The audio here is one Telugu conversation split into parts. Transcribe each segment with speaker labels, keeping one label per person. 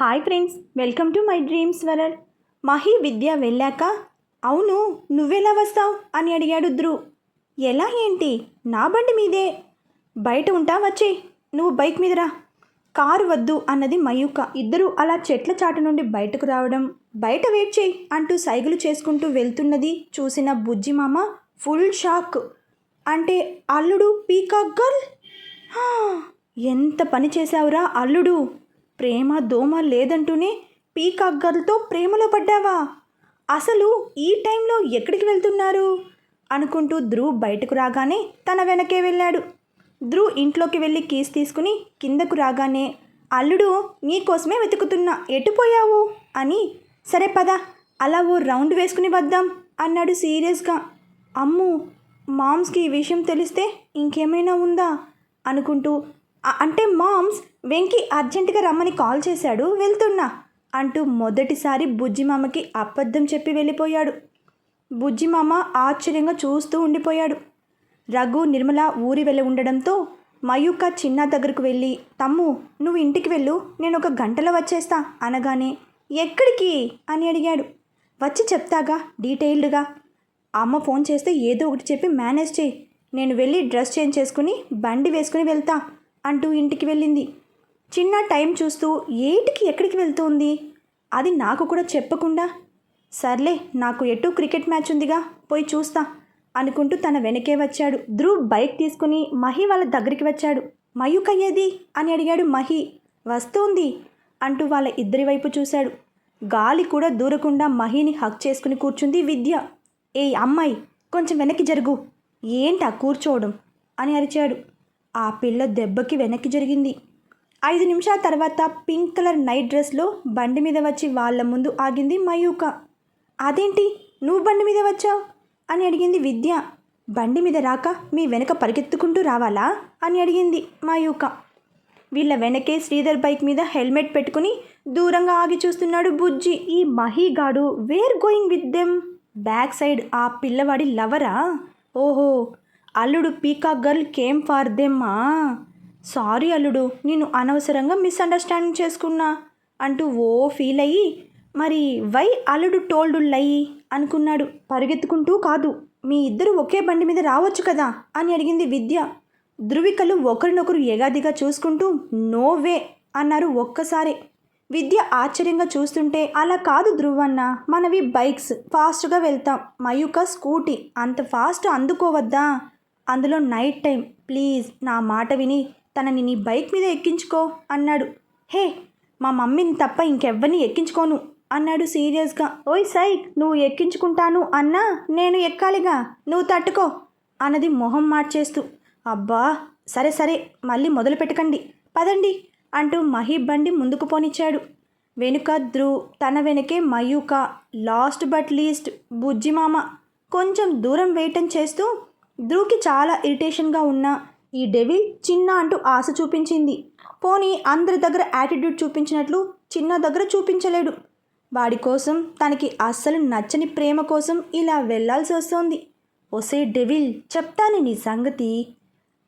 Speaker 1: Hi friends welcome to my dreams world. Mahi Vidya వెళ్ళాక అవును నువ్వెలా వస్తావు? అని అడిగాడు ధ్రువ్ ఎలా ఏంటి? నా బండి మీదే. బయట ఉంటా వచ్చే. నువ్వు బైక్ మీద రా. కారు వద్దు అన్నది మయూక. ఇద్దరూ అలా చెట్ల చాటు నుండి బయటకు రావడం బయట వెయిట్ చేయి అంటూ సైగులు చేసుకుంటూ వెళ్తున్నది చూసిన బుజ్జి మామ ఫుల్ షాక్. అంటే అల్లుడు పీకాక్ గర్ల్? ఎంత పని చేశావురా అల్లుడు? ప్రేమ దోమ లేదంటూనే పీకాక్ గర్ల్తో ప్రేమలో పడ్డావా? అసలు ఈ టైంలో ఎక్కడికి వెళ్తున్నారు? అనుకుంటూ ధ్రువ్ బయటకు రాగానే తన వెనకే వెళ్ళాడు. ధ్రువ్ ఇంట్లోకి వెళ్ళి కీస్ తీసుకుని కిందకు రాగానే అల్లుడు నీకోసమే వెతుకుతున్నా. ఎటుపోయావు అని సరే పద అలా ఓ రౌండ్ వేసుకుని వద్దాం అన్నాడు సీరియస్గా. అమ్ము మామ్స్కి ఈ విషయం తెలిస్తే ఇంకేమైనా ఉందా? అనుకుంటూ అంటే మామ్స్ వెంకీ అర్జెంటుగా రమ్మని కాల్ చేశాడు. వెళ్తున్నా అంటూ మొదటిసారి బుజ్జిమామకి అబద్ధం చెప్పి వెళ్ళిపోయాడు. బుజ్జిమామ ఆశ్చర్యంగా చూస్తూ ఉండిపోయాడు. రఘు నిర్మల ఊరి వెళ్ళి ఉండడంతో మయూక చిన్న దగ్గరకు వెళ్ళి తమ్ము నువ్వు ఇంటికి వెళ్ళు. నేను ఒక గంటలో వచ్చేస్తా అనగానే ఎక్కడికి? అని అడిగాడు. వచ్చి చెప్తాగా డీటెయిల్డ్గా. అమ్మ ఫోన్ చేస్తే ఏదో ఒకటి చెప్పి మేనేజ్ చేయి. నేను వెళ్ళి డ్రెస్ చేంజ్ చేసుకుని బండి వేసుకుని వెళ్తా అంటూ ఇంటికి వెళ్ళింది. చిన్న టైం చూస్తూ ఏటికి ఎక్కడికి వెళ్తుంది? అది నాకు కూడా చెప్పకుండా. సర్లే నాకు ఎటు క్రికెట్ మ్యాచ్ ఉందిగా పోయి చూస్తా అనుకుంటూ తన వెనకే వచ్చాడు. ధ్రువ్ బైక్ తీసుకుని మహి వాళ్ళ దగ్గరికి వచ్చాడు. మయూక్ అయ్యేది అని అడిగాడు మహి. వస్తోంది అంటూ వాళ్ళ ఇద్దరి వైపు చూశాడు. గాలి కూడా దూరకుండా మహిని హక్ చేసుకుని కూర్చుంది విద్య. ఏ అమ్మాయి కొంచెం వెనక్కి జరుగు. ఏంటా కూర్చోవడం? అని అరిచాడు. ఆ పిల్ల దెబ్బకి వెనక్కి జరిగింది. ఐదు నిమిషాల తర్వాత పింక్ కలర్ నైట్ డ్రెస్లో బండి మీద వచ్చి వాళ్ళ ముందు ఆగింది మయూక. అదేంటి? నువ్వు బండి మీద వచ్చావు? అని అడిగింది విద్య. బండి మీద రాక మీ వెనక పరిగెత్తుకుంటూ రావాలా? అని అడిగింది మయూక. వీళ్ళ వెనకే శ్రీధర్ బైక్ మీద హెల్మెట్ పెట్టుకుని దూరంగా ఆగి చూస్తున్నాడు బుజ్జి. ఈ మహీగాడు where going with them. Back side ఆ పిల్లవాడి లవరా? ఓహో అల్లుడు పీకాక్ గర్ల్ కేమ్ ఫార్ దెమ్మా? సారీ అల్లుడు నేను అనవసరంగా మిస్అండర్స్టాండింగ్ చేసుకున్నా అంటూ ఓ ఫీల్ అయ్యి మరి వై అల్లుడు టోల్డు లై అనుకున్నాడు. పరిగెత్తుకుంటూ కాదు మీ ఇద్దరు ఒకే బండి మీద రావచ్చు కదా అని అడిగింది విద్య. ధృవికలు ఒకరినొకరు ఎగాదిగా చూసుకుంటూ నో వే అన్నారు ఒక్కసారి. విద్య ఆశ్చర్యంగా చూస్తుంటే అలా కాదు ధ్రువన్న మనవి బైక్స్ ఫాస్ట్గా వెళ్తాం. మయూక స్కూటీ అంత ఫాస్ట్ అందుకోవద్దా? అందులో నైట్ టైం ప్లీజ్ నా మాట విని తనని నీ బైక్ మీద ఎక్కించుకో అన్నాడు. హే మా మమ్మీని తప్ప ఇంకెవ్వరిని ఎక్కించుకోను అన్నాడు సీరియస్గా. ఓయ్ సైక్ నువ్వు ఎక్కించుకుంటాను అన్నా నేను ఎక్కాలిగా నువ్వు తట్టుకో అన్నది మొహం మార్చేస్తూ. అబ్బా సరే సరే మళ్ళీ మొదలు పెట్టకండి పదండి అంటూ మహీ బండి ముందుకు పోనిచ్చాడు. వెనుక ధ్రువ్ తన వెనకే మయూక లాస్ట్ బట్ లీస్ట్ బుజ్జిమామ. కొంచెం దూరం వేయటం చేస్తూ ధ్రువ్కి చాలా ఇరిటేషన్గా ఉన్న ఈ డెవిల్ చిన్న అంటూ ఆశ చూపించింది. పోనీ అందరి దగ్గర యాటిట్యూడ్ చూపించినట్లు చిన్న దగ్గర చూపించలేడు. వాడి కోసం తనకి అస్సలు నచ్చని ప్రేమ కోసం ఇలా వెళ్ళాల్సి వస్తోంది. ఒసే డెవిల్ చెప్తాను నీ సంగతి.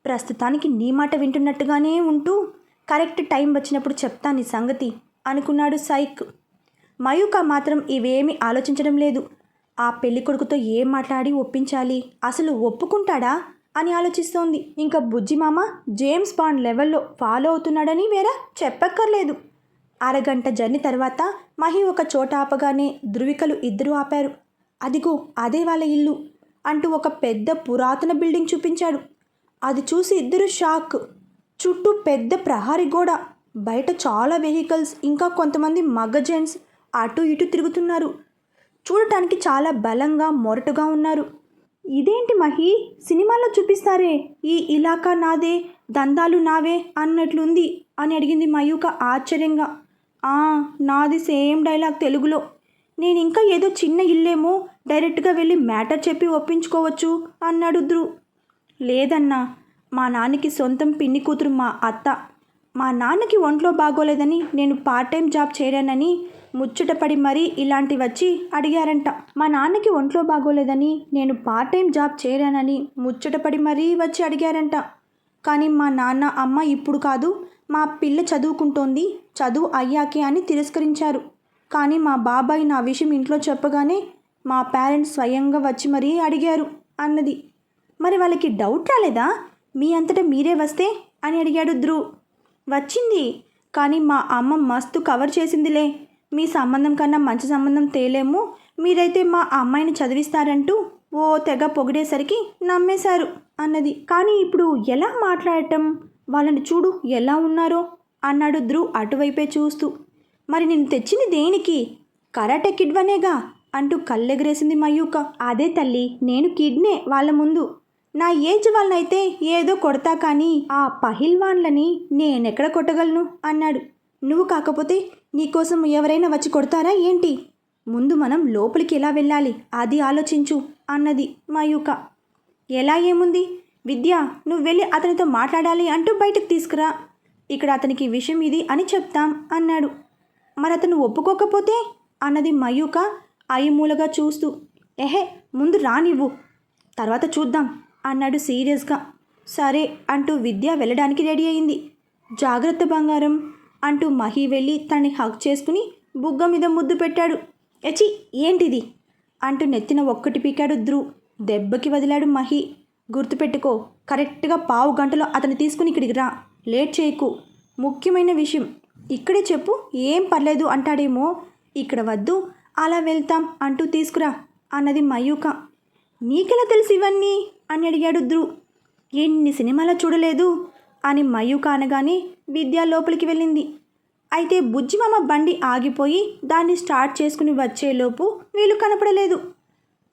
Speaker 1: ప్రస్తుతానికి నీ మాట వింటున్నట్టుగానే ఉంటూ కరెక్ట్ టైం వచ్చినప్పుడు చెప్తా నీ సంగతి అనుకున్నాడు సైక్. మయూక మాత్రం ఇవేమీ ఆలోచించడం లేదు. ఆ పెళ్ళి కొడుకుతో ఏం మాట్లాడి ఒప్పించాలి? అసలు ఒప్పుకుంటాడా? అని ఆలోచిస్తోంది. ఇంకా బుజ్జిమామ జేమ్స్ బాండ్ లెవెల్లో ఫాలో అవుతున్నాడని వేరే చెప్పక్కర్లేదు. అరగంట జర్నీ తర్వాత మహి ఒక చోట ఆపగానే ధృవికలు ఇద్దరు ఆపారు. అదిగో అదే వాళ్ళ ఇల్లు అంటూ ఒక పెద్ద పురాతన బిల్డింగ్ చూపించాడు. అది చూసి ఇద్దరు షాక్. చుట్టూ పెద్ద ప్రహారీ గోడ బయట చాలా వెహికల్స్ ఇంకా కొంతమంది మగ జెంట్స్ అటు ఇటు తిరుగుతున్నారు. చూడటానికి చాలా బలంగా మొరటుగా ఉన్నారు. ఇదేంటి మహి? సినిమాలో చూపిస్తారే ఈ ఇలాకా నాదే దందాలు నావే అన్నట్లుంది అని అడిగింది మయూక ఆశ్చర్యంగా. ఆ నాది సేమ్ డైలాగ్ తెలుగులో. నేను ఇంకా ఏదో చిన్న ఇల్లేమో డైరెక్ట్గా వెళ్ళి మ్యాటర్ చెప్పి ఒప్పించుకోవచ్చు అన్నాడు ధ్రువ్. లేదన్నా మా నాన్నకి సొంతం పిన్ని కూతురు మా అత్త. మా నాన్నకి ఒంట్లో బాగోలేదని నేను పార్ట్ టైం జాబ్ చేరానని ముచ్చటపడి మరీ ఇలాంటి వచ్చి అడిగారంట. మా నాన్నకి ఒంట్లో బాగోలేదని నేను పార్ట్ టైం జాబ్ చేరానని ముచ్చటపడి మరీ వచ్చి అడిగారంట. కానీ మా నాన్న అమ్మ ఇప్పుడు కాదు మా పిల్ల చదువుకుంటోంది చదువు అయ్యాకే అని తిరస్కరించారు. కానీ మా బాబాయ్ నా విషయం ఇంట్లో చెప్పగానే మా పేరెంట్స్ స్వయంగా వచ్చి మరీ అడిగారు అన్నది. మరి వాళ్ళకి డౌట్ రాలేదా మీ అంతటా మీరే వస్తే? అని అడిగాడు ధ్రువ్. వచ్చింది. కానీ మా అమ్మ మస్తు కవర్ చేసిందిలే. మీ సంబంధం కన్నా మంచి సంబంధం తేలేము. మీరైతే మా అమ్మాయిని చదివిస్తారంటూ ఓ తెగ పొగిడేసరికి నమ్మేశారు అన్నది. కానీ ఇప్పుడు ఎలా మాట్లాడటం? వాళ్ళని చూడు ఎలా ఉన్నారో అన్నాడు ధ్రువ్ అటువైపే చూస్తూ. మరి నేను తెచ్చింది దేనికి? కరాటే కిడ్వనేగా? అంటూ కళ్ళెగరేసింది మయూక. అదే తల్లి నేను కిడ్నే వాళ్ళ ముందు. నా ఏజ్ వాళ్ళనైతే ఏదో కొడతా కానీ ఆ పహిల్వాన్లని నేనెక్కడ కొట్టగలను? అన్నాడు. నువ్వు కాకపోతే నీకోసం ఎవరైనా వచ్చి కొడతారా ఏంటి? ముందు మనం లోపలికి ఎలా వెళ్ళాలి? అది ఆలోచించు అన్నది మయూక. ఎలా ఏముంది? విద్య నువ్వు వెళ్ళి అతనితో మాట్లాడాలి అంటూ బయటకు తీసుకురా. ఇక్కడ అతనికి విషయం ఇది అని చెప్తాం అన్నాడు. మరి అతను ఒప్పుకోకపోతే? అన్నది మయూక అయ్యమూలగా చూస్తూ. ఎహే ముందు రానివ్వు. తర్వాత చూద్దాం. అన్నాడు సీరియస్గా. సరే అంటూ విద్య వెళ్ళడానికి రెడీ అయింది. జాగ్రత్త బంగారం అంటూ మహి వెళ్ళి తనని హక్ చేసుకుని బుగ్గ మీద ముద్దు పెట్టాడు. ఎచి ఏంటిది? అంటూ నెత్తిన ఒక్కటి పీకాడు ధ్రువ్ దెబ్బకి వదిలాడు మహి. గుర్తుపెట్టుకో కరెక్ట్గా పావు గంటలో అతను తీసుకుని ఇక్కడికి రా. లేట్ చేయకు. ముఖ్యమైన విషయం ఇక్కడే చెప్పు ఏం పర్లేదు అంటాడేమో. ఇక్కడ వద్దు అలా వెళ్తాం అంటూ తీసుకురా అన్నది మయూక. నీకెలా తెలుసు ఇవన్నీ? అని అడిగాడు ధ్రువ్. ఎన్ని సినిమాలు చూడలేదు అని మయూక అనగానే విద్య లోపలికి వెళ్ళింది. అయితే బుజ్జిమామ బండి ఆగిపోయి దాన్ని స్టార్ట్ చేసుకుని వచ్చేలోపు వీళ్ళు కనపడలేదు.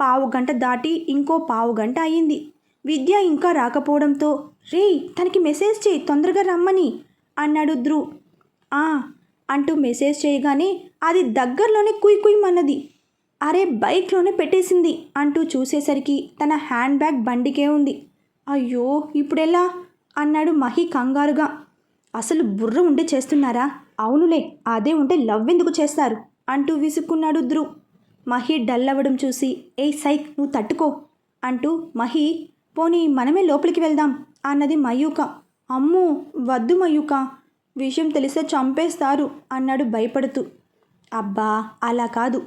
Speaker 1: పావు గంట దాటి ఇంకో పావు గంట అయ్యింది విద్య ఇంకా రాకపోవడంతో రే తనకి మెసేజ్ చేయి తొందరగా రమ్మని అన్నాడు ధ్రువ్. ఆ అంటూ మెసేజ్ చేయగానే అది దగ్గరలోనే కుయ్ కుయ్యమన్నది అరే బైక్లోనే పెట్టేసింది అంటూ చూసేసరికి తన హ్యాండ్ బ్యాగ్ బండికే ఉంది. అయ్యో ఇప్పుడెలా? అన్నాడు మహి కంగారుగా. అసలు బుర్ర ఉండి చేస్తున్నారా? అవునులే అదే ఉంటే లవ్ ఎందుకు చేస్తారు? అంటూ విసుక్కున్నాడు ధ్రువ్. మహి డల్ అవ్వడం చూసి ఏయ్ సైక్ నువ్వు తట్టుకో అంటూ మహి పోనీ మనమే లోపలికి వెళ్దాం అన్నది మయూక. అమ్మో వద్దు మయూక విషయం తెలిస్తే చంపేస్తారు అన్నాడు భయపడుతూ. అబ్బా అలా కాదు.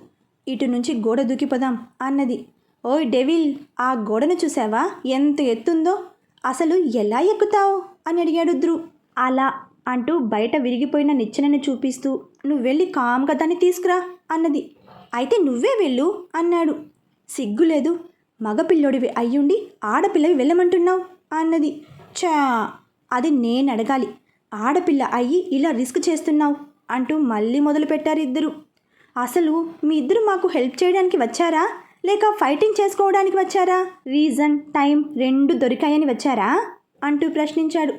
Speaker 1: ఇటు నుంచి గోడ దూకిపోదాం అన్నది. ఓయ్ డెవిల్ ఆ గోడను చూసావా? ఎంత ఎత్తుందో? అసలు ఎలా ఎక్కుతావు? అని అడిగాడు ధ్రువ్ అలా అంటూ బయట విరిగిపోయిన నిచ్చెనను చూపిస్తూ నువ్వు వెళ్ళి కామ్గా దాన్ని తీసుకురా అన్నది. అయితే నువ్వే వెళ్ళు అన్నాడు. సిగ్గులేదు మగపిల్లోడివి అయ్యుండి ఆడపిల్లవి వెళ్ళమంటున్నావు అన్నది. చా అది నేను అడగాలి ఆడపిల్ల అయ్యి ఇలా రిస్క్ చేస్తున్నావు అంటూ మళ్ళీ మొదలుపెట్టారు ఇద్దరు. అసలు మీ ఇద్దరు మాకు హెల్ప్ చేయడానికి వచ్చారా? లేక ఫైటింగ్ చేసుకోవడానికి వచ్చారా? రీజన్ టైం రెండు దొరికాయని వచ్చారా? అంటూ ప్రశ్నించాడు.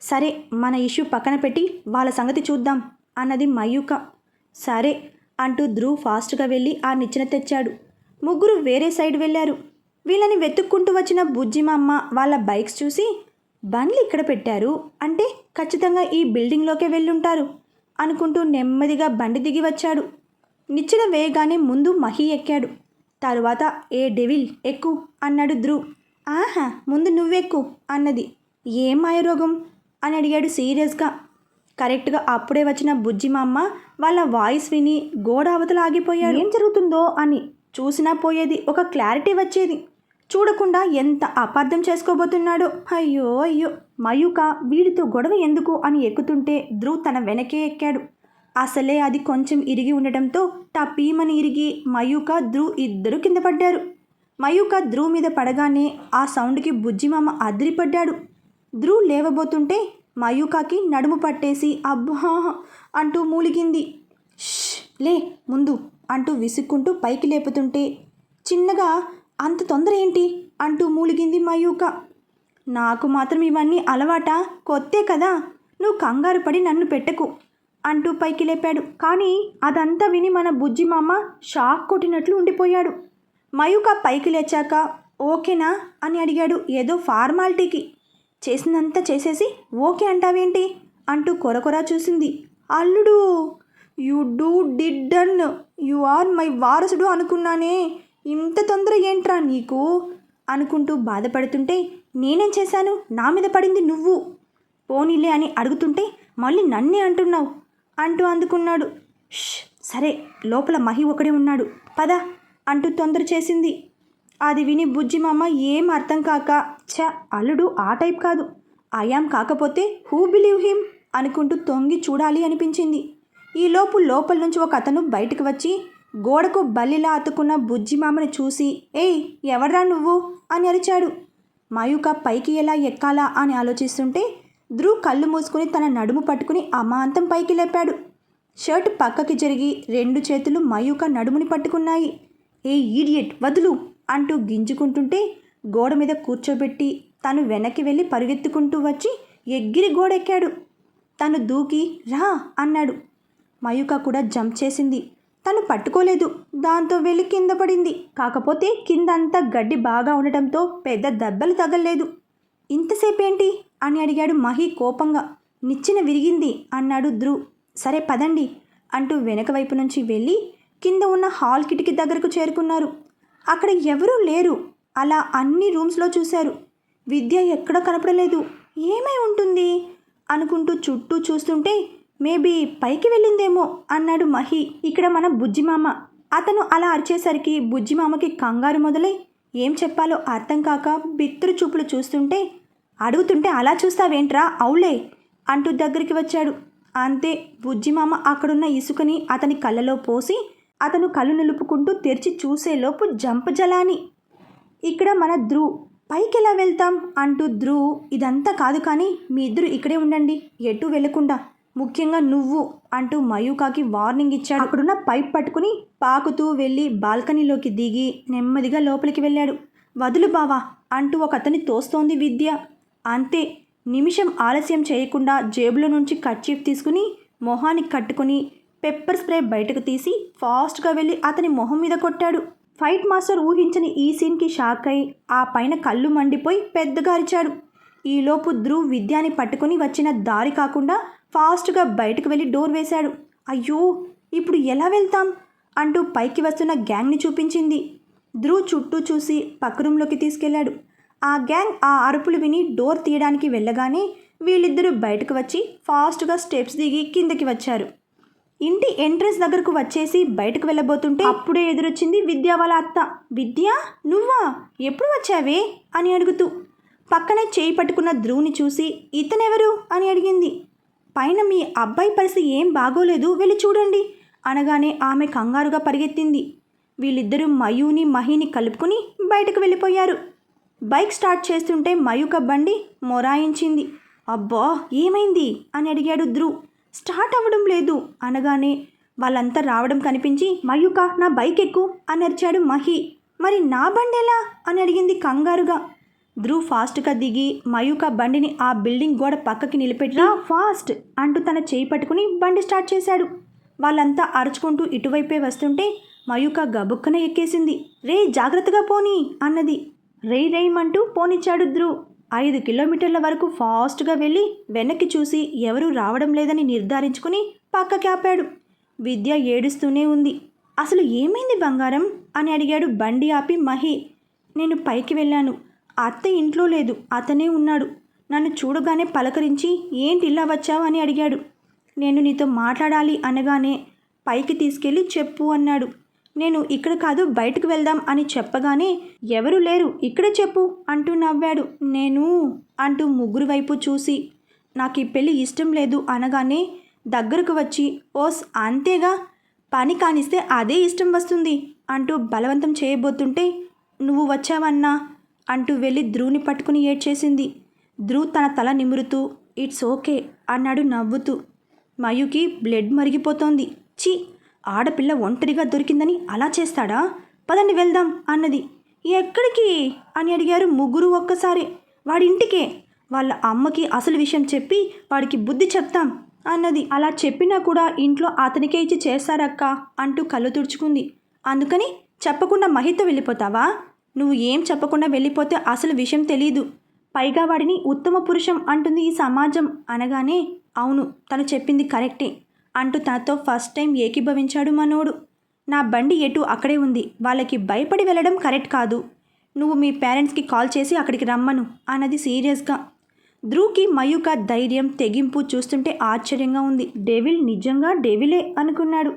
Speaker 1: సరే మన ఇష్యూ పక్కన పెట్టి వాళ్ళ సంగతి చూద్దాం అన్నది మయూక. సరే అంటూ ధ్రువ్ ఫాస్ట్గా వెళ్ళి ఆ నిచ్చెన తెచ్చాడు. ముగ్గురు వేరే సైడ్ వెళ్ళారు. వీళ్ళని వెతుక్కుంటూ వచ్చిన బుజ్జిమమ్మ వాళ్ళ బైక్స్ చూసి బండ్లు ఇక్కడ పెట్టారు? అంటే ఖచ్చితంగా ఈ బిల్డింగ్లోకే వెళ్ళుంటారు అనుకుంటూ నెమ్మదిగా బండి దిగి వచ్చాడు. నిచ్చెన వేయగానే ముందు మహి ఎక్కాడు. తరువాత ఏ డెవిల్ ఎక్కు అన్నాడు ధ్రువ్. ఆహా ముందు నువ్వెక్కు అన్నది. ఏం మాయరోగం అని అడిగాడు సీరియస్గా. కరెక్ట్గా అప్పుడే వచ్చిన బుజ్జిమమ్మ వాళ్ళ వాయిస్ విని గోడ అవతల ఆగిపోయాడు ఏం జరుగుతుందో అని చూసినా పోయేది ఒక క్లారిటీ వచ్చేది. చూడకుండా ఎంత అపార్థం చేసుకోబోతున్నాడు. అయ్యో అయ్యో మయూక వీడితో గొడవ ఎందుకు అని ఎక్కుతుంటే ధ్రువ్ తన వెనకే ఎక్కాడు. అసలే అది కొంచెం ఇరిగి ఉండటంతో టపీమని ఇరిగి మయూక ధ్రువ్ ఇద్దరు కింద పడ్డారు. మయూక ధ్రువ్ మీద పడగానే ఆ సౌండ్కి బుజ్జిమామ అదిరిపడ్డాడు. ధ్రువ్ లేవబోతుంటే మయూకాకి నడుము పట్టేసి అబ్బా అంటూ మూలిగింది. "ష్, లే ముందు అంటూ విసుక్కుంటూ పైకి లేపుతుంటే చిన్నగా అంత తొందర ఏంటి? అంటూ మూలిగింది మయూక. నాకు మాత్రం ఇవన్నీ అలవాటా? కొత్తే కదా? నువ్వు కంగారు పడి నన్ను పెట్టకు. అంటూ పైకి లేపాడు. కానీ అదంతా విని మన బుజ్జి మామ షాక్ కొట్టినట్లు ఉండిపోయాడు. మయూక పైకి లేచాక ఓకేనా? అని అడిగాడు ఏదో ఫార్మాలిటీకి. చేసిందంతా చేసేసి ఓకే అంటావేంటి? అంటూ కొరకొరా చూసింది. అల్లుడు you do did done you are my వారసుడు అనుకున్నానే. ఇంత తొందర ఏంట్రా నీకు? అనుకుంటూ బాధపడుతుంటే నేనేం చేశాను? నా మీద పడింది నువ్వు. పోనీలే అని అడుగుతుంటే మళ్ళీ నన్నే అంటున్నావు. అంటూ అందుకున్నాడు. "ష్, సరే లోపల మహి ఒకడే ఉన్నాడు. పద అంటూ తొందర చేసింది. అది విని బుజ్జి మామ ఏం అర్థం కాక ఛ అల్లుడు ఆ టైప్ కాదు. అయాం కాకపోతే హూ బిలీవ్ హిమ్ అనుకుంటూ తొంగి చూడాలి అనిపించింది. ఈలోపు లోపల నుంచి ఒక అతను బయటకు వచ్చి గోడకు బల్లిలా అతుకున్న బుజ్జి మామని చూసి ఏయ్ ఎవడ్రా నువ్వు? అని అరిచాడు. మయూక పైకి ఎలా ఎక్కాలా? అని ఆలోచిస్తుంటే ధ్రువ్ కళ్ళు మూసుకుని తన నడుము పట్టుకుని అమాంతం పైకి లేపాడు. షర్ట్ పక్కకి జరిగి రెండు చేతులు మయూక నడుముని పట్టుకున్నాయి. ఏ ఈడియట్ వదులు అంటూ గింజుకుంటుంటే గోడ మీద కూర్చోబెట్టి తను వెనక్కి వెళ్ళి పరుగెత్తుకుంటూ వచ్చి ఎగ్గిరి గోడెక్కాడు. తను దూకి రా అన్నాడు. మయూక కూడా జంప్ చేసింది. తను పట్టుకోలేదు. దాంతో వెళ్ళి కింద పడింది. కాకపోతే కిందంతా గడ్డి బాగా ఉండటంతో పెద్ద దెబ్బలు తగలలేదు. ఇంతసేపేంటి? అని అడిగాడు మహి కోపంగా. నిచ్చెన విరిగింది అన్నాడు ధ్రువ్. సరే పదండి అంటూ వెనక వైపు నుంచి వెళ్ళి కింద ఉన్న హాల్ కిటికీ దగ్గరకు చేరుకున్నారు. అక్కడ ఎవరూ లేరు. అలా అన్ని రూమ్స్లో చూశారు. విద్య ఎక్కడ కనపడలేదు. ఏమై ఉంటుంది? అనుకుంటూ చుట్టూ చూస్తుంటే మేబీ పైకి వెళ్ళిందేమో అన్నాడు మహి. ఇక్కడ మన బుజ్జిమామ. అతను అలా అరిచేసరికి బుజ్జిమామకి కంగారు మొదలై ఏం చెప్పాలో అర్థం కాక బిత్తురు చూపులు చూస్తుంటే అడుగుతుంటే అలా చూస్తావేంట్రా? అవులే అంటూ దగ్గరికి వచ్చాడు. అంతే బుజ్జిమామ అక్కడున్న ఇసుకని అతని కళ్ళలో పోసి అతను కళ్ళు నిలుపుకుంటూ తెరిచి చూసేలోపు జంప్ జలాని. ఇక్కడ మన ధ్రువ్ పైకి ఎలా వెళ్తాం? అంటూ ధ్రువ్ ఇదంతా కాదు కానీ మీ ఇద్దరు ఇక్కడే ఉండండి ఎటు వెళ్ళకుండా ముఖ్యంగా నువ్వు అంటూ మయూకాకి వార్నింగ్ ఇచ్చాడు. అక్కడున్న పైప్ పట్టుకుని పాకుతూ వెళ్ళి బాల్కనీలోకి దిగి నెమ్మదిగా లోపలికి వెళ్ళాడు. వదులు బావా అంటూ ఒక అతని తోస్తోంది విద్య. అంతే. నిమిషం ఆలస్యం చేయకుండా జేబులో నుంచి కర్చీఫ్ తీసుకుని మొహానికి కట్టుకుని పెప్పర్ స్ప్రే బయటకు తీసి ఫాస్ట్గా వెళ్ళి అతని మొహం మీద కొట్టాడు. ఫైట్ మాస్టర్ ఊహించని ఈ సీన్కి షాక్ అయి ఆ పైన కళ్ళు మండిపోయి పెద్దగా అరిచాడు. ఈలోపు ధ్రువ్ విద్యాని పట్టుకుని వచ్చిన దారి కాకుండా ఫాస్ట్గా బయటకు వెళ్ళి డోర్ వేశాడు. అయ్యో ఇప్పుడు ఎలా వెళ్తాం? అంటూ పైకి వస్తున్న గ్యాంగ్ని చూపించింది. ధ్రువ్ చుట్టూ చూసి పక్క రూమ్లోకి తీసుకెళ్ళాడు ఆ గ్యాంగ్ ఆ అరుపులు విని డోర్ తీయడానికి వెళ్ళగానే వీళ్ళిద్దరూ బయటకు వచ్చి ఫాస్ట్గా స్టెప్స్ దిగి కిందకి వచ్చారు. ఇంటి ఎంట్రన్స్ దగ్గరకు వచ్చేసి బయటకు వెళ్ళబోతుంటే అప్పుడే ఎదురొచ్చింది విద్య వాళ్ళ అత్త. విద్య నువ్వా? ఎప్పుడు వచ్చావే? అని అడుగుతూ. పక్కనే చేయి పట్టుకున్న ధ్రువుని చూసి ఇతనెవరు? అని అడిగింది. పైన మీ అబ్బాయి పరిస్థితి ఏం బాగోలేదు వెళ్ళి చూడండి అనగానే ఆమె కంగారుగా పరిగెత్తింది. వీళ్ళిద్దరూ మయూని మహిని కలుపుకుని బయటకు వెళ్ళిపోయారు. బైక్ స్టార్ట్ చేస్తుంటే మయూక బండి మొరాయించింది. అబ్బా ఏమైంది? అని అడిగాడు ధ్రువ్. స్టార్ట్ అవ్వడం లేదు అనగానే వాళ్ళంతా రావడం కనిపించి మయూక నా బైక్ ఎక్కు అని అరిచాడు మహి. మరి నా బండి ఎలా? అని అడిగింది కంగారుగా. ధ్రువ్ ఫాస్ట్గా దిగి మయూక బండిని ఆ బిల్డింగ్ గోడ పక్కకి నిలబెట్టి ఫాస్ట్! అంటూ తన చేయి పట్టుకుని బండి స్టార్ట్ చేశాడు. వాళ్ళంతా అరుచుకుంటూ ఇటువైపే వస్తుంటే మయూక గబుక్కన ఎక్కేసింది. రే జాగ్రత్తగా పోనీ! అన్నది. రేయ్ రేయమంటూ పోనిచ్చాడు ధ్రువ్ ఐదు కిలోమీటర్ల వరకు ఫాస్ట్గా వెళ్ళి వెనక్కి చూసి ఎవరూ రావడం లేదని నిర్ధారించుకుని పక్కకి ఆపాడు. విద్య ఏడుస్తూనే ఉంది. అసలు ఏమైంది బంగారం? అని అడిగాడు బండి ఆపి మహి. నేను పైకి వెళ్ళాను. అత్త ఇంట్లో లేదు. అతనే ఉన్నాడు. నన్ను చూడగానే పలకరించి ఏంటి ఇలా వచ్చావు? అని అడిగాడు. నేను నీతో మాట్లాడాలి అనగానే పైకి తీసుకెళ్ళి చెప్పు అన్నాడు. నేను ఇక్కడ కాదు బయటకు వెళ్దాం అని చెప్పగానే ఎవరు లేరు. ఇక్కడే చెప్పు అంటూ నవ్వాడు. నేను అంటూ ముగ్గురు వైపు చూసి నాకు ఈ పెళ్ళి ఇష్టం లేదు అనగానే దగ్గరకు వచ్చి ఓస్ అంతేగా? పని కానిస్తే అదే ఇష్టం వస్తుంది అంటూ బలవంతం చేయబోతుంటే నువ్వు వచ్చావన్నా? అంటూ వెళ్ళి ధ్రువుని పట్టుకుని ఏడ్చేసింది. ధ్రువ్ తన తల నిమురుతూ ఇట్స్ ఓకే అన్నాడు నవ్వుతూ. మయుకి బ్లడ్ మరిగిపోతోంది. ఛీ! ఆడపిల్ల ఒంటరిగా దొరికిందని అలా చేస్తాడా? పదండి వెళ్దాం అన్నది. ఎక్కడికి? అని అడిగారు ముగ్గురు ఒక్కసారి. వాడింటికే. వాళ్ళ అమ్మకి అసలు విషయం చెప్పి వాడికి బుద్ధి చెప్తాం అన్నది. అలా చెప్పినా కూడా ఇంట్లో అతనికే ఇచ్చి చేస్తారక్క అంటూ కళ్ళు తుడుచుకుంది. అందుకని చెప్పకుండా మహితో వెళ్ళిపోతావా? నువ్వు ఏం చెప్పకుండా వెళ్ళిపోతే అసలు విషయం తెలీదు. పైగా వాడిని ఉత్తమ పురుషం అంటుంది ఈ సమాజం అనగానే అవును తను చెప్పింది కరెక్టే. అంటూ తనతో ఫస్ట్ టైం ఏకీభవించాడు మనోడు. నా బండి ఎటు అక్కడే ఉంది. వాళ్ళకి భయపడి వెళ్ళడం కరెక్ట్ కాదు. నువ్వు మీ పేరెంట్స్కి కాల్ చేసి అక్కడికి రమ్మను అన్నది సీరియస్గా. ధ్రువ్కి మయూక ధైర్యం తెగింపు చూస్తుంటే ఆశ్చర్యంగా ఉంది. డేవిల్ నిజంగా డేవిలే అనుకున్నాడు.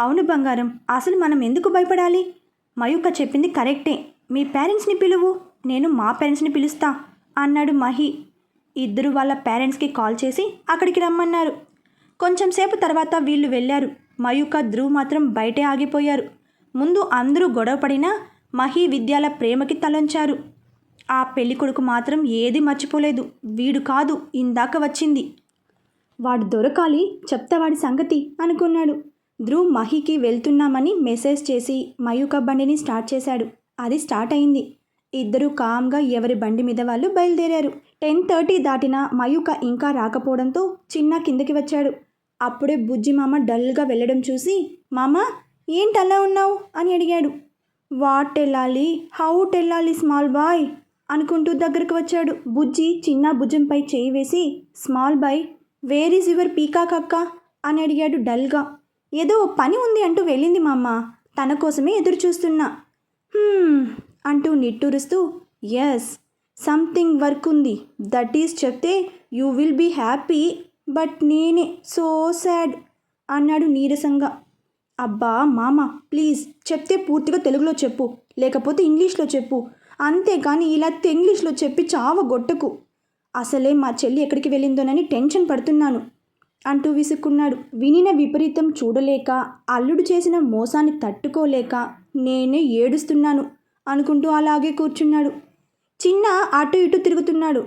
Speaker 1: అవును బంగారం అసలు మనం ఎందుకు భయపడాలి? మయూక చెప్పింది కరెక్టే. మీ పేరెంట్స్ని పిలువు నేను మా పేరెంట్స్ని పిలుస్తా అన్నాడు మహి. ఇద్దరు వాళ్ళ పేరెంట్స్కి కాల్ చేసి అక్కడికి రమ్మన్నారు. కొంచెం సేపు తర్వాత వీళ్ళు వెళ్ళారు. మయూక ధ్రువ్ మాత్రం బయటే ఆగిపోయారు. ముందు అందరూ గొడవపడినా మహి విద్యాల ప్రేమకి తలంచారు. ఆ పెళ్ళి కొడుకు మాత్రం ఏది మర్చిపోలేదు. వీడు కాదు ఇందాక వచ్చింది. వాడు దొరకాలి చెప్తా వాడి సంగతి అనుకున్నాడు. ధ్రువ్ మహికి వెళ్తున్నామని మెసేజ్ చేసి మయూక బండిని స్టార్ట్ చేశాడు. అది స్టార్ట్ అయింది. ఇద్దరు కామ్గా ఎవరి బండి మీద వాళ్ళు బయలుదేరారు. టెన్ థర్టీ దాటిన మయూక ఇంకా రాకపోవడంతో చిన్న కిందకి వచ్చాడు. అప్పుడే బుజ్జి మామ డల్గా వెళ్ళడం చూసి మామ ఏంటి అలా ఉన్నావు? అని అడిగాడు. వాట్ వెళ్ళాలి హౌ వెళ్ళాలి స్మాల్ బాయ్? అనుకుంటూ దగ్గరకు వచ్చాడు. బుజ్జి చిన్న భుజంపై చేయి వేసి small boy where is your peacock అక్క? అని అడిగాడు డల్గా. ఏదో పని ఉంది అంటూ వెళ్ళింది మా అమ్మ తన కోసమే ఎదురు చూస్తున్నా అంటూ నిట్టూరుస్తూ ఎస్ సంథింగ్ వర్క్ ఉంది. దట్ ఈస్ చెప్తే you will be happy but నేనే సో సాడ్ అన్నాడు నీరసంగా. అబ్బా మామ ప్లీజ్ చెప్తే పూర్తిగా తెలుగులో చెప్పు లేకపోతే ఇంగ్లీష్లో చెప్పు. అంతేకాని ఇలా ఇంగ్లీష్లో చెప్పి చావగొట్టకు అసలే మా చెల్లి ఎక్కడికి వెళ్ళిందోనని టెన్షన్ పడుతున్నాను అంటూ విసుక్కున్నాడు. వినిన విపరీతం చూడలేక అల్లుడు చేసిన మోసాన్ని తట్టుకోలేక నేనే ఏడుస్తున్నాను అనుకుంటూ అలాగే కూర్చున్నాడు. చిన్న అటు ఇటు తిరుగుతున్నాడు.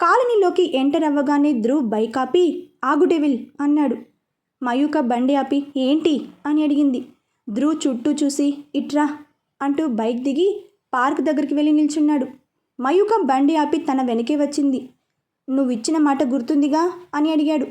Speaker 1: కాలనీలోకి ఎంటర్ అవ్వగానే ధ్రువ్ బైక్ ఆపి ఆగుడెవిల్ అన్నాడు. మయూక బండి ఆపి ఏంటి? అని అడిగింది. ధ్రువ్ చుట్టూ చూసి ఇట్రా అంటూ బైక్ దిగి పార్క్ దగ్గరికి వెళ్ళి నిల్చున్నాడు. మయూక బండి ఆపి తన వెనకే వచ్చింది. నువ్విచ్చిన మాట గుర్తుందిగా? అని అడిగాడు.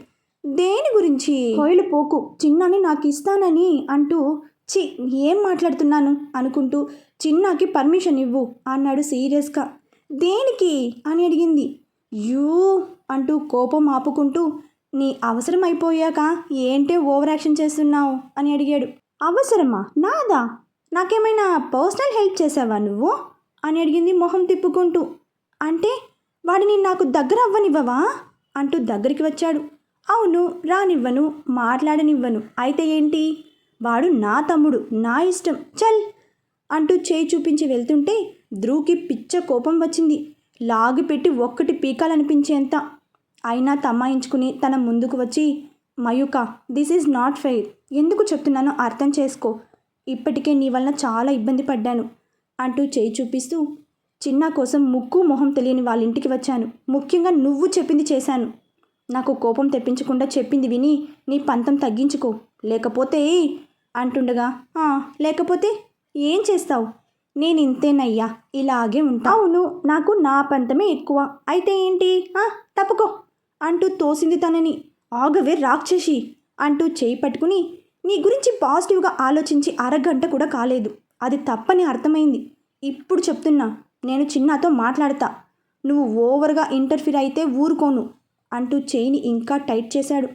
Speaker 1: దేని గురించి? కోయిలు పోకు. చిన్నాని నాకు ఇస్తానని అంటూ చి ఏం మాట్లాడుతున్నాను? అనుకుంటూ చిన్నాకి పర్మిషన్ ఇవ్వు అన్నాడు సీరియస్గా. దేనికి? అని అడిగింది. యూ అంటూ కోపం ఆపుకుంటూ నీ అవసరం అయిపోయాక ఏంటే ఓవర్ యాక్షన్ చేస్తున్నావు? అని అడిగాడు. అవసరమా? నాదా? నాకేమైనా పర్సనల్ హెల్ప్ చేసావా నువ్వు? అని అడిగింది మొహం తిప్పుకుంటూ. అంటే వాడిని నాకు దగ్గర అవ్వనివ్వవా? అంటూ దగ్గరికి వచ్చాడు. అవును రానివ్వను మాట్లాడనివ్వను. అయితే ఏంటి? వాడు నా తమ్ముడు నా ఇష్టం. చల్! అంటూ చేయి చూపించి వెళ్తుంటే ధ్రువుకి పిచ్చ కోపం వచ్చింది. లాగి పెట్టి ఒక్కటి పీకాలనిపించేంత. అయినా తమాయించుకుని తన ముందుకు వచ్చి Mayuka this is not fair. ఎందుకు చెప్తున్నానో అర్థం చేసుకో. ఇప్పటికే నీ వలన చాలా ఇబ్బంది పడ్డాను అంటూ చేయి చూపిస్తూ చిన్న కోసం ముక్కు మొహం తెలియని వాళ్ళ ఇంటికి వచ్చాను. ముఖ్యంగా నువ్వు చెప్పింది చేశాను. నాకు కోపం తెప్పించకుండా చెప్పింది విని నీ పంతం తగ్గించుకో. లేకపోతే అంటుండగా "ఆ, లేకపోతే ఏం చేస్తావు? నేను ఇంతేనయ్యా ఇలాగే ఉంటా. అవును నాకు నా పంతమే ఎక్కువ. అయితే ఏంటి? తప్పుకో అంటూ తోసింది తనని. ఆగవే రాక్షసి అంటూ చేయి పట్టుకుని నీ గురించి పాజిటివ్గా ఆలోచించి అరగంట కూడా కాలేదు. అది తప్పని అర్థమైంది. ఇప్పుడు చెప్తున్నా నేను చిన్నతో మాట్లాడతా. నువ్వు ఓవర్గా ఇంటర్ఫీర్ అయితే ఊరుకోను అంటూ చేయిని ఇంకా టైట్ చేశాడు.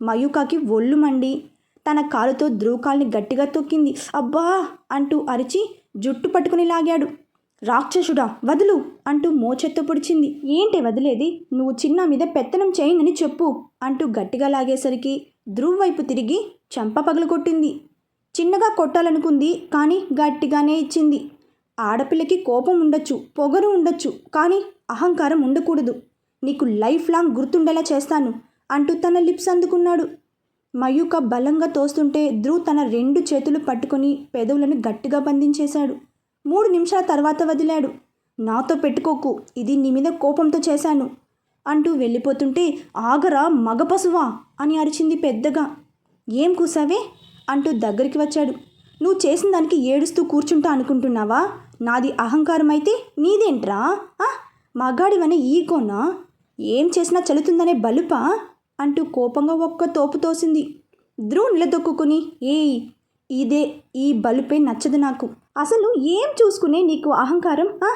Speaker 1: మయూకాకి ఒళ్ళు మండి తన కాలుతో ధ్రువకాల్ని గట్టిగా తొక్కింది. అబ్బా అంటూ అరిచి జుట్టు పట్టుకుని లాగాడు. రాక్షసుడా వదులు అంటూ మోచెత్తో పొడిచింది. ఏంటి వదిలేది? నువ్వు చిన్న మీద పెత్తనం చేయనని చెప్పు అంటూ గట్టిగా లాగేసరికి ధ్రువ్ వైపు తిరిగి చెంప పగలగొట్టింది చిన్నగా కొట్టాలనుకుంది కానీ గట్టిగానే ఇచ్చింది. ఆడపిల్లకి కోపం ఉండొచ్చు పొగరు ఉండొచ్చు కానీ అహంకారం ఉండకూడదు. నీకు లైఫ్ లాంగ్ గుర్తుండేలా చేస్తాను అంటూ తన లిప్స్ అందుకున్నాడు. మయూక బలంగా తోస్తుంటే ధ్రువ్ తన రెండు చేతులు పట్టుకొని పెదవులను గట్టిగా బంధించేశాడు. మూడు నిమిషాల తర్వాత వదిలాడు. నాతో పెట్టుకోకు ఇది నీ మీద కోపంతో చేశాను అంటూ వెళ్ళిపోతుంటే ఆగరా మగ పశువా అని అరిచింది పెద్దగా. ఏం కూసావే అంటూ దగ్గరికి వచ్చాడు. నువ్వు చేసిన దానికి ఏడుస్తూ కూర్చుంటా అనుకుంటున్నావా? నాది అహంకారం అయితే నీదేంట్రా? ఆ? మగాడివనే ఈగోనా? ఏం చేసినా చలుతుందనే బలుపా? అంటూ కోపంగా ఒక్క తోపు తోసింది. ధ్రువ్ నిలదొక్కుని ఏయ్ ఇదే ఈ బలుపే నచ్చదు నాకు. అసలు ఏం చూసుకునే నీకు అహంకారం ఆ?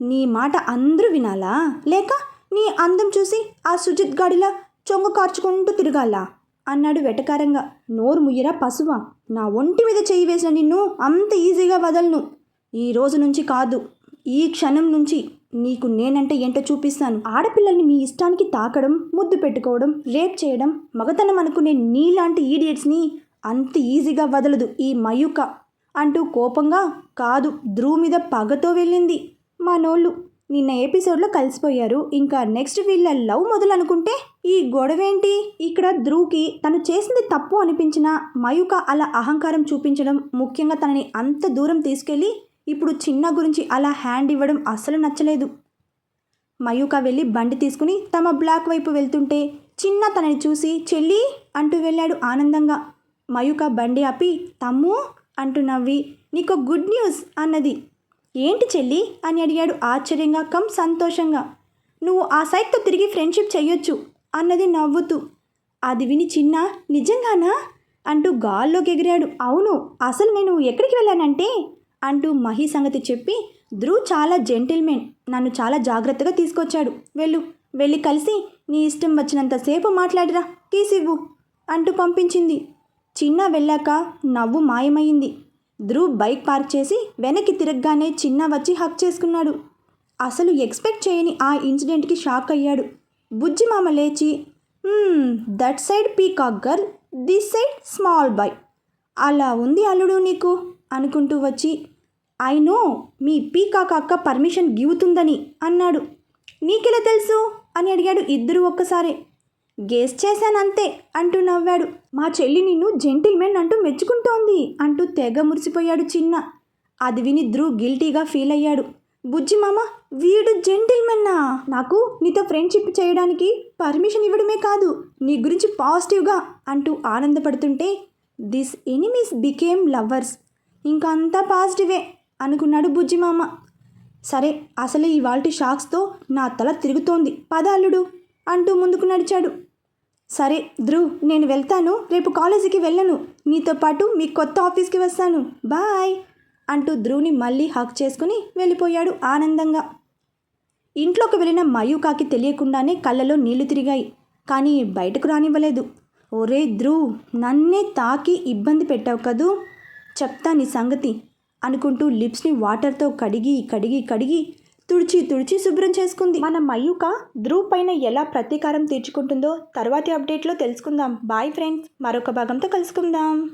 Speaker 1: నీ మాట అందరూ వినాలా? లేక నీ అందం చూసి ఆ సుజిత్ గాడిలా చొంగ కార్చుకుంటూ తిరగాలా? అన్నాడు వెటకారంగా. నోరు ముయ్యరా పశువా నా ఒంటి మీద చేయి వేసిన నిన్ను అంత ఈజీగా వదలను. ఈ రోజు నుంచి కాదు ఈ క్షణం నుంచి నీకు నేనంటే ఏంటో చూపిస్తాను. ఆడపిల్లల్ని మీ ఇష్టానికి తాకడం ముద్దు పెట్టుకోవడం రేప్ చేయడం మగతనం అనుకునే నీలాంటి ఈడియట్స్ని అంత ఈజీగా వదలదు ఈ మయూక. అంటూ కోపంగా కాదు ధ్రువ్ మీద పగతో వెళ్ళింది మనోళ్ళు. నిన్న ఎపిసోడ్లో కలిసిపోయారు. ఇంకా నెక్స్ట్ వీళ్ళ లవ్ మొదలనుకుంటే ఈ గొడవేంటి? ఇక్కడ ధ్రువ్కి తను చేసింది తప్పు అనిపించిన మయూక అలా అహంకారం చూపించడం ముఖ్యంగా తనని అంత దూరం తీసుకెళ్ళి ఇప్పుడు చిన్న గురించి అలా హ్యాండ్ ఇవ్వడం అస్సలు నచ్చలేదు. మయూక వెళ్ళి బండి తీసుకుని తమ బ్లాక్ వైపు వెళ్తుంటే చిన్న తనని చూసి చెల్లి అంటూ వెళ్ళాడు ఆనందంగా. మయూక బండి ఆపి తమ్ము అంటూ నవ్వి నీకు గుడ్ న్యూస్ అన్నది. ఏంటి చెల్లి అని అడిగాడు ఆశ్చర్యంగా కమ్ సంతోషంగా. నువ్వు ఆ సైట్తో తిరిగి ఫ్రెండ్షిప్ చెయ్యొచ్చు అన్నది నవ్వుతూ. అది విని చిన్న నిజంగానా? అంటూ గాల్లోకి ఎగిరాడు. అవును అసలు నేను ఎక్కడికి వెళ్ళానంటే అంటూ మహి సంగతి చెప్పి ధ్రువ్ చాలా జెంటిల్మెన్ నన్ను చాలా జాగ్రత్తగా తీసుకొచ్చాడు. వెళ్ళు వెళ్ళి కలిసి నీ ఇష్టం వచ్చినంతసేపు మాట్లాడిరా కీస్ ఇవ్వు అంటూ పంపించింది. చిన్న వెళ్ళాక నవ్వు మాయమైంది. ధ్రువ్ బైక్ పార్క్ చేసి వెనక్కి తిరగగానే చిన్న వచ్చి హక్ చేసుకున్నాడు. అసలు ఎక్స్పెక్ట్ చేయని ఆ ఇన్సిడెంట్కి షాక్ అయ్యాడు. బుజ్జి మామ లేచి that side peacock girl this side small boy. అలా ఉంది అల్లుడు నీకు? అనుకుంటూ వచ్చి ఐ నో మీ పీకాక్ అక్క పర్మిషన్ గివుతుందని అన్నాడు. నీకెలా తెలుసు? అని అడిగాడు ఇద్దరు ఒక్కసారే. గేస్ చేశానంతే అంటూ నవ్వాడు. మా చెల్లి నిన్ను జెంటిల్మెన్ అంటూ మెచ్చుకుంటోంది అంటూ తెగ మురిసిపోయాడు చిన్న. అది విని ధ్రువ్ గిల్టీగా ఫీల్ అయ్యాడు. బుజ్జి మామ వీడు జెంటిల్మెన్నా? నాకు నీతో ఫ్రెండ్షిప్ చేయడానికి పర్మిషన్ ఇవ్వడమే కాదు నీ గురించి పాజిటివ్గా అంటూ ఆనందపడుతుంటే దిస్ ఎనిమీస్ బికేమ్ లవర్స్. ఇంకంతా పాజిటివే. అనుకున్నాడు బుజ్జిమామ. సరే అసలే ఇవాల్టి షాక్స్తో నా తల తిరుగుతోంది. పదాలుడు అంటూ ముందుకు నడిచాడు. సరే ధ్రువ్ నేను వెళ్తాను. రేపు కాలేజీకి వెళ్ళను. నీతో పాటు మీ కొత్త ఆఫీస్కి వస్తాను. బాయ్ అంటూ ధ్రువ్ని మళ్ళీ హక్ చేసుకుని వెళ్ళిపోయాడు ఆనందంగా. ఇంట్లోకి వెళ్ళిన మయూకాకి తెలియకుండానే కళ్ళలో నీళ్ళు తిరిగాయి. కానీ బయటకు రానివ్వలేదు. ఒరే ధ్రువ్ నన్నే తాకి ఇబ్బంది పెట్టావు కదూ? చెప్తా నీ సంగతి. అనుకుంటూ లిప్స్ని వాటర్తో కడిగి కడిగి కడిగి తుడిచి తుడిచి శుభ్రం చేసుకుంది. మన మయూక ధ్రువ్ పైన ఎలా ప్రతీకారం తీర్చుకుంటుందో తర్వాతి అప్డేట్లో తెలుసుకుందాం. బాయ్ ఫ్రెండ్స్ మరొక భాగంతో కలుసుకుందాం.